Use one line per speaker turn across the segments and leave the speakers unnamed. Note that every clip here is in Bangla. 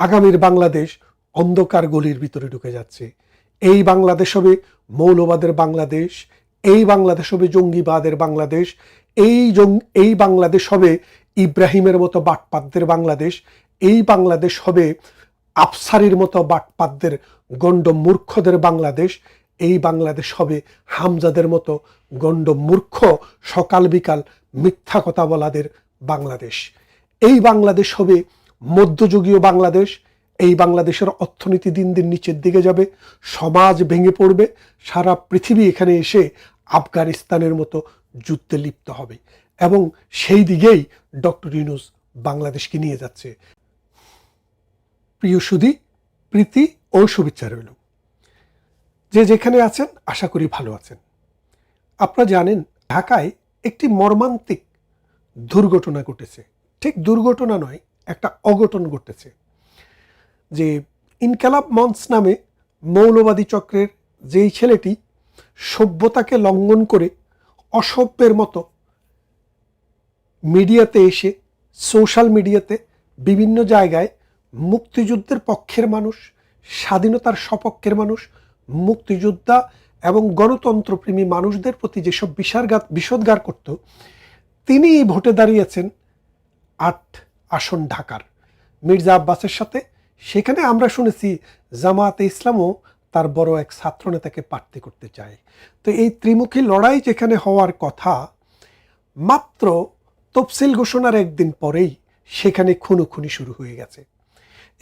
আগামীর বাংলাদেশ অন্ধকার গলির ভিতরে ঢুকে যাচ্ছে। এই বাংলাদেশ হবে মৌলবাদের বাংলাদেশ, এই বাংলাদেশ হবে জঙ্গিবাদের বাংলাদেশ, এই এই বাংলাদেশ হবে ইব্রাহিমের মতো বাটপাতদের বাংলাদেশ, এই বাংলাদেশ হবে আফসারির মতো বাটপাতদের গণ্ড মূর্খদের বাংলাদেশ, এই বাংলাদেশ হবে হামজাদের মতো গণ্ড মূর্খ, সকাল বিকাল মিথ্যা কথা বলাদের বাংলাদেশ। এই বাংলাদেশ হবে মধ্যযুগীয় বাংলাদেশ, এই বাংলাদেশের অর্থনীতি দিন দিন নিচের দিকে যাবে, সমাজ ভেঙে পড়বে, সারা পৃথিবী এখানে এসে আফগানিস্তানের মতো যুদ্ধে লিপ্ত হবে। এবং সেই দিকেই ডক্টর ইউনুস বাংলাদেশকে নিয়ে যাচ্ছে। প্রিয় সুধী, প্রীতি ও শুভেচ্ছা রইল। যে যেখানে আছেন, আশা করি ভালো আছেন। আপনারা জানেন, ঢাকায় একটি মর্মান্তিক দুর্ঘটনা ঘটেছে। ঠিক দুর্ঘটনা নয় একটা অঘটন ঘটেছে যে ইনকালাব মঞ্চ নামে মৌলবাদী চক্রের যেই ছেলেটি সভ্যতাকে লঙ্ঘন করে অসভ্যের মতো মিডিয়াতে এসে, সোশ্যাল মিডিয়াতে বিভিন্ন জায়গায় মুক্তিযুদ্ধের পক্ষের মানুষ, স্বাধীনতার সপক্ষের মানুষ, মুক্তিযোদ্ধা এবং গণতন্ত্রপ্রেমী মানুষদের প্রতি যেসব বিষারগাত, বিষোদ্গার করত তিনি ভোটে দাঁড়িয়েছেন আট আসন ঢাকার। মির্জা আব্বাসের সাথে সেখানে আমরা শুনেছি জামায়াতে ইসলামও তার বড় এক ছাত্রনেতাকে প্রার্থী করতে চায়। তো এই ত্রিমুখী লড়াই যেখানে হওয়ার কথা, মাত্র তফসিল ঘোষণার একদিন পরেই সেখানে খুনোখুনি শুরু হয়ে গেছে।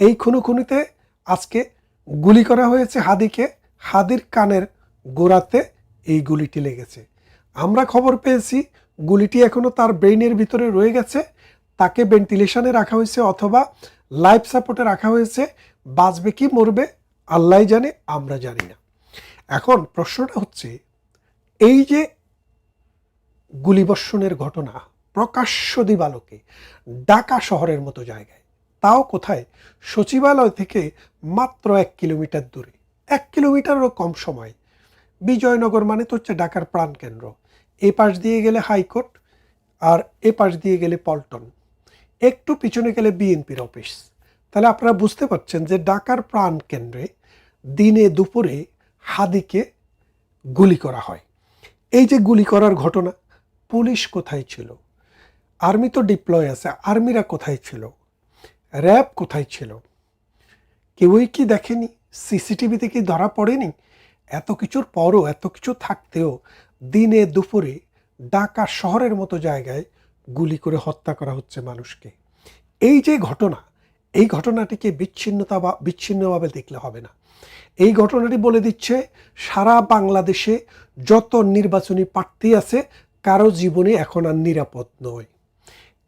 এই খুনোখুনিতে আজকে গুলি করা হয়েছে হাদিকে, হাদির কানের গোড়াতে এই গুলিটি লেগেছে। আমরা খবর পেয়েছি, গুলিটি এখনও তার ব্রেইনের ভিতরে রয়ে গেছে। তাকে ভেন্টিলেশনে রাখা হয়েছে অথবা লাইফ সাপোর্টে রাখা হয়েছে। বাঁচবে কি, মরবে? আল্লাহ জানে, আমরা জানি না। এখন প্রশ্নটা হচ্ছে, এই যে গুলিবর্ষণের ঘটনা প্রকাশ্য দিবালোকে ঢাকা শহরের মতো জায়গায়, তাও কোথায়? সচিবালয় থেকে মাত্র এক কিলোমিটার দূরে। এক কিলোমিটারও কম সময়। বিজয়নগর মানে তো হচ্ছে ঢাকার প্রাণকেন্দ্র। এ পাশ দিয়ে গেলে হাইকোর্ট আর এ পাশ দিয়ে গেলে পল্টন। একটু পিছনে গেলে বিএনপির অফিস। তাহলে আপনারা বুঝতে পারছেন যে ঢাকার প্রাণ কেন্দ্রে দিনে দুপুরে হাদিকে গুলি করা হয়। এই যে গুলি করার ঘটনা, পুলিশ কোথায় ছিল? আর্মি তো ডিপ্লয় আছে, আর্মিরা কোথায় ছিল? র্যাব কোথায় ছিল? কেউই কি দেখেনি? সিসিটিভিতে কি ধরা পড়েনি? এত কিছুর পরও, এত কিছু থাকতেও দিনে দুপুরে ঢাকা শহরের মতো জায়গায় গুলি করে হত্যা করা হচ্ছে মানুষকে। এই যে ঘটনা, এই ঘটনাটিকে বিচ্ছিন্নতা বা, বিচ্ছিন্নভাবে দেখলে হবে না। এই ঘটনাটি বলে দিচ্ছে, সারা বাংলাদেশে যত নির্বাচনী প্রার্থী আছে, কারও জীবনে এখন আর নিরাপদ নয়।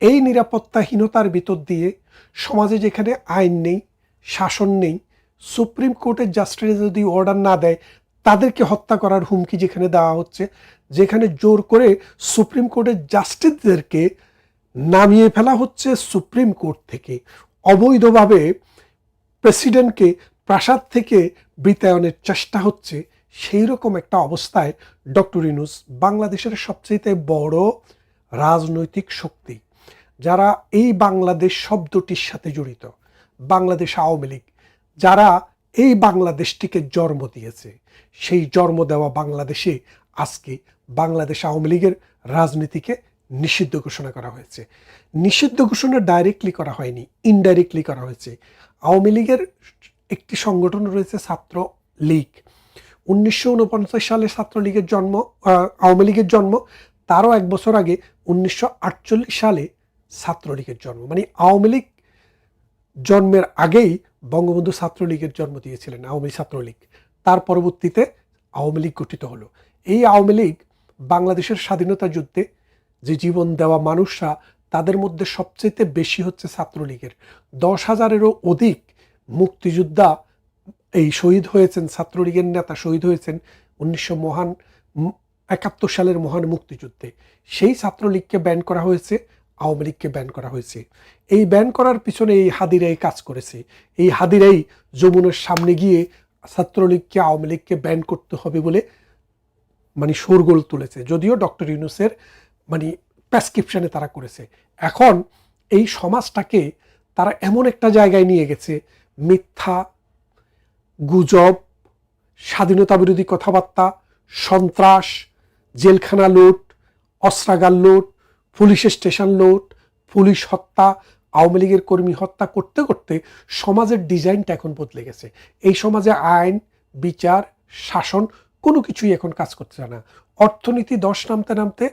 এই নিরাপত্তাহীনতার ভিতর দিয়ে সমাজে যেখানে আইন নেই, শাসন নেই, সুপ্রিম কোর্টের জাস্টিস যদি অর্ডার না দেয় তাদেরকে হত্যা করার হুমকি যেখানে দেওয়া হচ্ছে, যেখানে জোর করে সুপ্রিম কোর্টের জাস্টিসদেরকে নামিয়ে ফেলা হচ্ছে সুপ্রিম কোর্ট থেকে। অবৈধভাবে প্রেসিডেন্টকে প্রাসাদ থেকে বৃতায়নের চেষ্টা হচ্ছে। সেই রকম একটা অবস্থায় ডক্টর ইনুস বাংলাদেশের সবচেয়ে বড় রাজনৈতিক শক্তি, যারা এই বাংলাদেশ শব্দটির সাথে জড়িত, বাংলাদেশ আওয়ামী লীগ, যারা এই বাংলাদেশটিকে জন্ম দিয়েছে। সেই জন্ম দেওয়া বাংলাদেশে আজকে বাংলাদেশ আওয়ামী লীগের রাজনীতিকে নিষিদ্ধ ঘোষণা করা হয়েছে। নিষিদ্ধ ঘোষণা ডাইরেক্টলি করা হয়নি ইনডাইরেক্টলি করা হয়েছে। আওয়ামী লীগের একটি সংগঠন রয়েছে ছাত্র লীগ উনিশশো উনপঞ্চাশ সালে ছাত্রলীগের জন্ম আওয়ামী লীগের জন্ম, তারও এক বছর আগে উনিশশো আটচল্লিশ সালে ছাত্রলীগের জন্ম। মানে আওয়ামী লীগ জন্মের আগেই বঙ্গবন্ধু ছাত্রলীগের জন্ম দিয়েছিলেন, আওয়ামী ছাত্রলীগ। তার পরবর্তীতে আওয়ামী লীগ গঠিত হলো। এই আওয়ামী লীগ বাংলাদেশের স্বাধীনতা যুদ্ধে যে জীবন দেওয়া মানুষরা, তাদের মধ্যে সবচেয়ে বেশি হচ্ছে ছাত্রলীগের। দশ হাজারেরও অধিক মুক্তিযোদ্ধা এই শহীদ হয়েছেন, ছাত্রলীগের নেতা শহীদ হয়েছেন উনিশশো মহান একাত্তর সালের মহান মুক্তিযুদ্ধে। সেই ছাত্রলীগকে ব্যান করা হয়েছে আওয়ামী লীগকে ব্যান করা হয়েছে। এই ব্যান করার পিছনে এই হাদিরাই কাজ করেছে। এই হাদিরাই যমুনের সামনে গিয়ে ছাত্রলীগকে, আওয়ামী লীগকে ব্যান করতে হবে বলে মানে শোরগোল তুলেছে। যদিও ডক্টর ইউনুসের মানে প্রেসক্রিপশানে তারা করেছে। এখন এই সমাজটাকে তারা এমন একটা জায়গায় নিয়ে গেছে, মিথ্যা, গুজব, স্বাধীনতা বিরোধী কথাবার্তা, সন্ত্রাস, জেলখানা লুট, অস্ত্রাগার লুট পুলিশের স্টেশন লুট পুলিশ হত্যা, আওয়ামী লীগের কর্মী হত্যা করতে করতে সমাজের ডিজাইনটা এখন বদলে গেছে। এই সমাজে আইন, বিচার, শাসন কোনো কিছুই এখন কাজ করছে না। অর্থনীতি দশ নামতে নামতে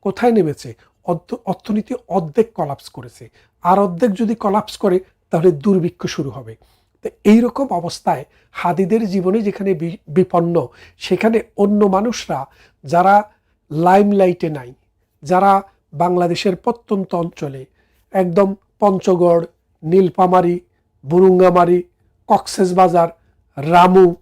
কোথায় নেমেছে? অর্থ- অর্থনীতি অর্ধেক কলাপস করেছে। আর অর্ধেক যদি কলাপস করে, তাহলে দুর্ভিক্ষ শুরু হবে। তো এইরকম অবস্থায় হাদিদের জীবনে যেখানে বিপন্ন, সেখানে অন্য মানুষরা যারা লাইমলাইটে নাই, যারা বাংলাদেশের প্রত্যন্ত অঞ্চলে। একদম পঞ্চগড় নীলপামারি বুরুঙ্গামারি, কক্সেস বাজার, রামু,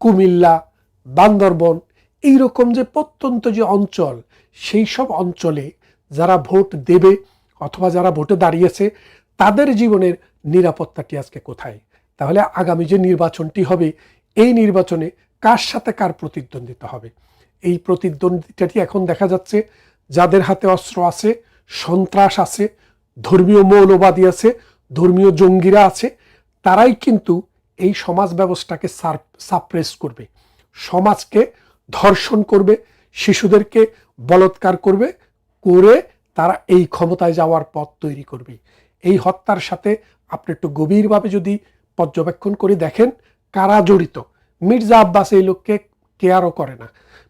কুমিল্লা, বান্দরবন, এইরকম যে প্রত্যন্ত যে অঞ্চল, সেই সব অঞ্চলে যারা ভোট দেবে অথবা যারা ভোটে দাঁড়িয়েছে, তাদের জীবনের নিরাপত্তাটি আজকে কোথায়? তাহলে আগামী যে নির্বাচনটি হবে, এই নির্বাচনে কার সাথে কার প্রতিদ্বন্দ্বিতা হবে? এই প্রতিদ্বন্দ্বিতাটি এখন দেখা যাচ্ছে যাদের হাতে অস্ত্র আছে, সন্ত্রাস আছে, ধর্মীয় মৌলবাদী আছে, ধর্মীয় জঙ্গিরা আছে, তারাই কিন্তু এই সমাজ ব্যবস্থাকে সাপ্রেস করবে। সমাজকে ধর্ষণ করবে, শিশুদেরকে বলৎকার করবে, করে তারা এই ক্ষমতায় যাওয়ার পথ তৈরি করবে। এই হত্যার সাথে আপনি একটু গভীরভাবে যদি পর্যবেক্ষণ করে দেখেন, কারা জড়িত? মির্জা আব্বাস এই লোককে কেয়ারও করে না।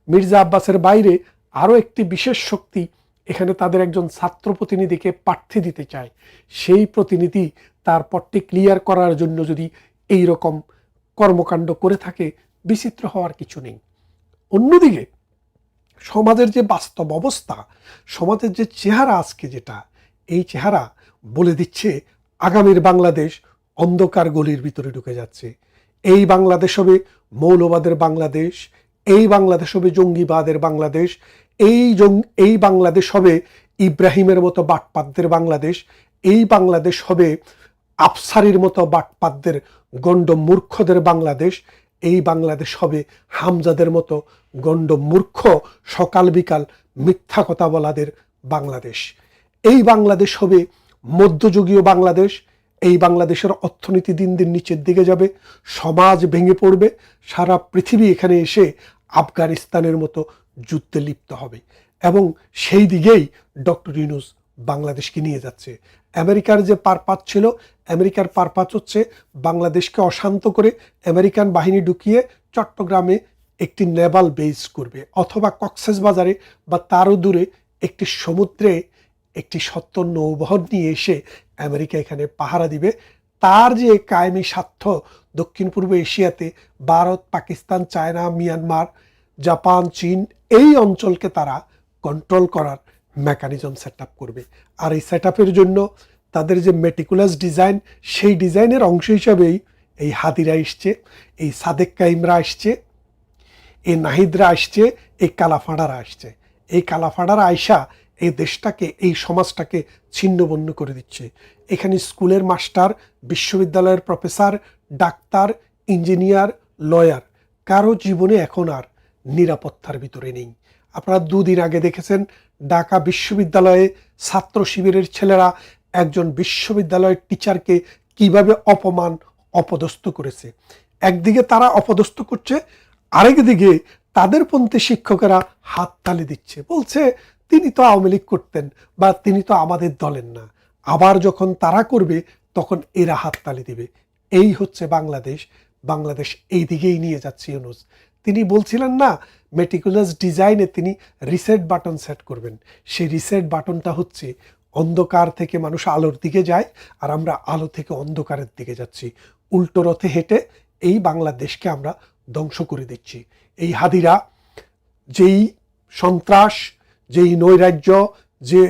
মির্জা আব্বাসের বাইরে আরও একটি বিশেষ শক্তি এখানে তাদের একজন ছাত্র প্রতিনিধিকে প্রার্থী দিতে চায়। সেই প্রতিনিধি তার পথটি ক্লিয়ার করার জন্য যদি এই রকম কর্মকাণ্ড করে থাকে, বিচিত্র হওয়ার কিছু নেই। অন্যদিকে, সমাজের যে বাস্তব অবস্থা, সমাজের যে চেহারা আজকে যেটা, এই চেহারা বলে দিচ্ছে, আগামীর বাংলাদেশ অন্ধকার গলির ভিতরে ঢুকে যাচ্ছে। এই বাংলাদেশ হবে মৌলবাদের বাংলাদেশ এই বাংলাদেশ হবে জঙ্গিবাদের বাংলাদেশ, এই এই বাংলাদেশ হবে ইব্রাহিমের মতো বাটপাতদের বাংলাদেশ, এই বাংলাদেশ হবে আফসারির মতো বাটপাতদের গণ্ড মূর্খদের বাংলাদেশ, এই বাংলাদেশ হবে হামজাদের মতো গণ্ড মূর্খ সকাল বিকাল মিথ্যা কথা বলাদের বাংলাদেশ। এই বাংলাদেশ হবে মধ্যযুগীয় বাংলাদেশ, এই বাংলাদেশের অর্থনীতি দিন দিন নিচের দিকে যাবে, সমাজ ভেঙে পড়বে, সারা পৃথিবী এখানে এসে আফগানিস্তানের মতো যুদ্ধে লিপ্ত হবে। এবং সেই দিকেই ডক্টর ইউনুস বাংলাদেশকে নিয়ে যাচ্ছে। আমেরিকার যে পারপাত ছিল, আমেরিকার পারপাত হচ্ছে বাংলাদেশকে অশান্ত করে আমেরিকান বাহিনী ঢুকিয়ে চট্টগ্রামে একটি নেভাল বেস করবে অথবা কক্সেস বাজারে বা তারও দূরে একটি সমুদ্রে একটি সত্য নৌবহর নিয়ে এসে আমেরিকা এখানে পাহারা দিবে। তার যে কায়েমি স্বার্থ দক্ষিণ পূর্ব এশিয়াতে, Bharat, Pakistan, China, Myanmar Japan, চীন এই অঞ্চলকে তারা কন্ট্রোল করার মেকানিজম সেট করবে। আর এই সেট জন্য তাদের যে মেটিকুলাস ডিজাইন সেই ডিজাইনের অংশ হিসাবেই এই হাদিরা এসছে, এই সাদেক কাইমরা আসছে এই নাহিদরা আসছে এই কালাফাঁড়ারা আসছে এই কালাফাড়ারা আয়সা এই দেশটাকে, এই সমাজটাকে ছিন্নবন্য করে দিচ্ছে। এখানে স্কুলের মাস্টার, বিশ্ববিদ্যালয়ের প্রফেসর, ডাক্তার, ইঞ্জিনিয়ার, লয়ার, কারও জীবনে এখন আর নিরাপত্তার ভিতরে নেই। আপনারা দুদিন আগে দেখেছেন, ঢাকা বিশ্ববিদ্যালয়ে ছাত্র শিবিরের ছেলেরা একজন বিশ্ববিদ্যালয়ের টিচারকে কীভাবে অপমান, অপদস্থ করেছে। একদিকে তারা অপদস্থ করছে, আরেক দিকে তাদের পন্থী শিক্ষকেরা হাত তালি দিচ্ছে। বলছে, তিনি তো আওয়ামী লীগ করতেন বা তিনি তো আমাদের দলের না। আবার যখন তারা করবে, তখন এরা হাততালি দিবে। এই হচ্ছে বাংলাদেশ। বাংলাদেশ এই দিকেই নিয়ে যাচ্ছে ইউনুস। তিনি বলছিলেন না মেটিকুলাস ডিজাইনে তিনি রিসেট বাটন সেট করবেন। সেই রিসেট বাটনটা হচ্ছে অন্ধকার থেকে মানুষ আলোর দিকে যায় আর আমরা আলো থেকে অন্ধকারের দিকে যাচ্ছি। উল্টো রথে হেঁটে এই বাংলাদেশকে আমরা ধ্বংস করে দিচ্ছি। এই হাদিরা, যেই সন্ত্রাস, যেই নৈরাজ্য, যে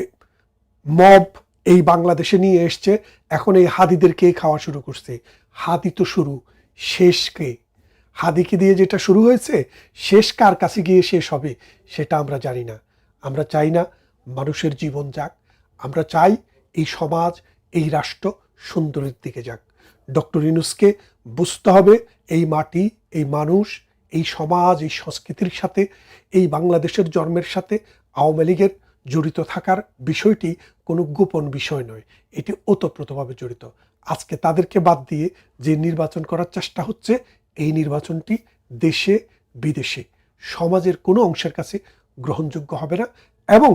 মব এই বাংলাদেশে নিয়ে এসছে, এখন এই হাদিদেরকে খাওয়া শুরু করছে। হাদি তো শুরু, শেষকে হাদিকে দিয়ে যেটা শুরু হয়েছে, শেষ কার কাছে গিয়ে শেষ হবে সেটা আমরা জানি না। আমরা চাই না মানুষের জীবন যাক। আমরা চাই এই সমাজ, এই রাষ্ট্র সুন্দরের দিকে যাক। ডক্টর ইনুসকে বুঝতে হবে এই মাটি, এই মানুষ, এই সমাজ, এই সংস্কৃতির সাথে, এই বাংলাদেশের জন্মের সাথে আওয়ামী লীগের জড়িত থাকার বিষয়টি কোনো গোপন বিষয় নয়। এটি ওতপ্রোতভাবে জড়িত। আজকে তাদেরকে বাদ দিয়ে যে নির্বাচন করার চেষ্টা হচ্ছে এই নির্বাচনটি দেশে, বিদেশে, সমাজের কোনো অংশের কাছে গ্রহণযোগ্য হবে না এবং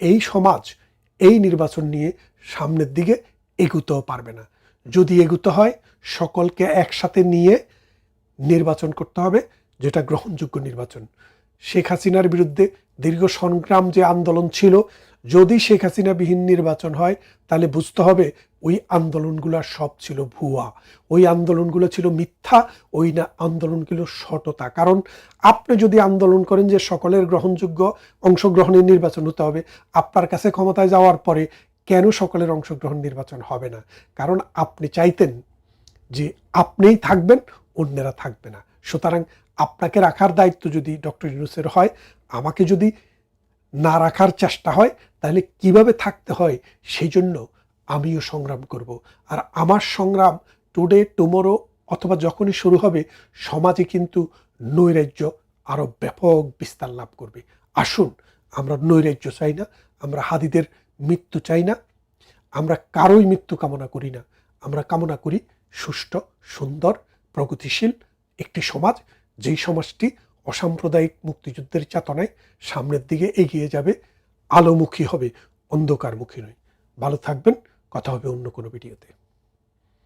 এই সমাজ এই নির্বাচন নিয়ে সামনের দিকে এগুতেও পারবে না। যদি এগুতে হয়, সকলকে একসাথে নিয়ে নির্বাচন করতে হবে, যেটা গ্রহণযোগ্য নির্বাচন। শেখ হাসিনার বিরুদ্ধে দীর্ঘ সংগ্রাম যে আন্দোলন ছিল যদি শেখ হাসিনা বিহীন নির্বাচন হয়, তাহলে বুঝতে হবে ওই আন্দোলনগুলো সব ছিল ভুয়া। ওই আন্দোলনগুলো ছিল মিথ্যা, ওই না আন্দোলনগুলো সততা। কারণ আপনি যদি আন্দোলন করেন যে সকলের গ্রহণযোগ্য অংশগ্রহণের নির্বাচন হতে হবে, আপনার কাছে ক্ষমতায় যাওয়ার পরে কেন সকলের অংশগ্রহণ নির্বাচন হবে না? কারণ আপনি চাইতেন যে আপনিই থাকবেন, অন্যেরা থাকবে না। সুতরাং আপনাকে রাখার দায়িত্ব যদি ডক্টর ইউনুসের হয়, আমাকে যদি না রাখার চেষ্টা হয়, তাহলে কীভাবে থাকতে হয় সেই জন্য আমিও সংগ্রাম করব। আর আমার সংগ্রাম টুডে টুমোরো অথবা যখনই শুরু হবে, সমাজে কিন্তু নৈরাজ্য আরও ব্যাপক বিস্তার লাভ করবে। আসুন, আমরা নৈরাজ্য চাই না, আমরা হাদিদের মৃত্যু চাই না, আমরা কারোই মৃত্যু কামনা করি না। আমরা কামনা করি সুষ্ঠু, সুন্দর, প্রগতিশীল একটি সমাজ, যেই সমাজটি অসাম্প্রদায়িক মুক্তিযুদ্ধের চেতনায় সামনের দিকে এগিয়ে যাবে, আলোমুখী হবে, অন্ধকারমুখী নয়। ভালো থাকবেন, কথা হবে অন্য কোনো ভিডিওতে।